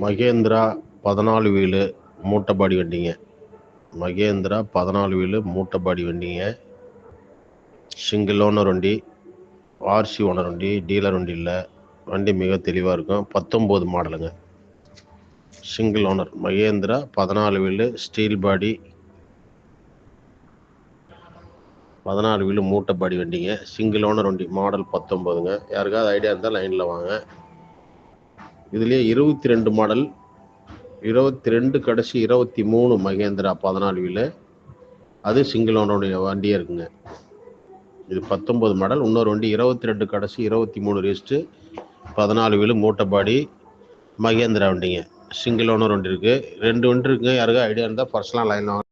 மகேந்திரா பதினாலு வீலு மூட்டைப்பாடி வண்டிங்க. மகேந்திரா பதினாலு வீலு மூட்டைப்பாடி வண்டிங்க. சிங்கிள் ஓனர் வண்டி ஆர்சி ஓனர் வண்டி டீலர் வண்டி இல்லை. வண்டி மிக தெளிவாக இருக்கும். பத்தொம்போது மாடலுங்க. Single owner. மகேந்திரா பதினாலு வீலு ஸ்டீல் பாடி. பதினாலு வீலு மூட்டைப்பாடி வண்டிங்க. சிங்கிள் ஓனர் வண்டி மாடல் பத்தொம்போதுங்க. யாருக்காவது ஐடியா இருந்தால் லைனில் வாங்க. இதுலேயே இருபத்தி ரெண்டு மாடல் இருபத்தி ரெண்டு கடைசி இருபத்தி மூணு மகேந்திரா பதினாலு வீலு அது சிங்கிள் ஓனருடைய வண்டியே இருக்குங்க. இது பத்தொம்போது மாடல் இன்னொரு வண்டி இருபத்தி ரெண்டு கடைசி இருபத்தி மூணு ரெஸ்ட்டு பதினாலு வீலு மூட்டைப்பாடி மகேந்திரா வண்டிங்க. சிங்கிள் ஓனர் வண்டி இருக்குது ரெண்டு வண்டி இருக்குங்க. யாருக்கா ஐடியா இருந்தால் பர்சனலாக லைனில்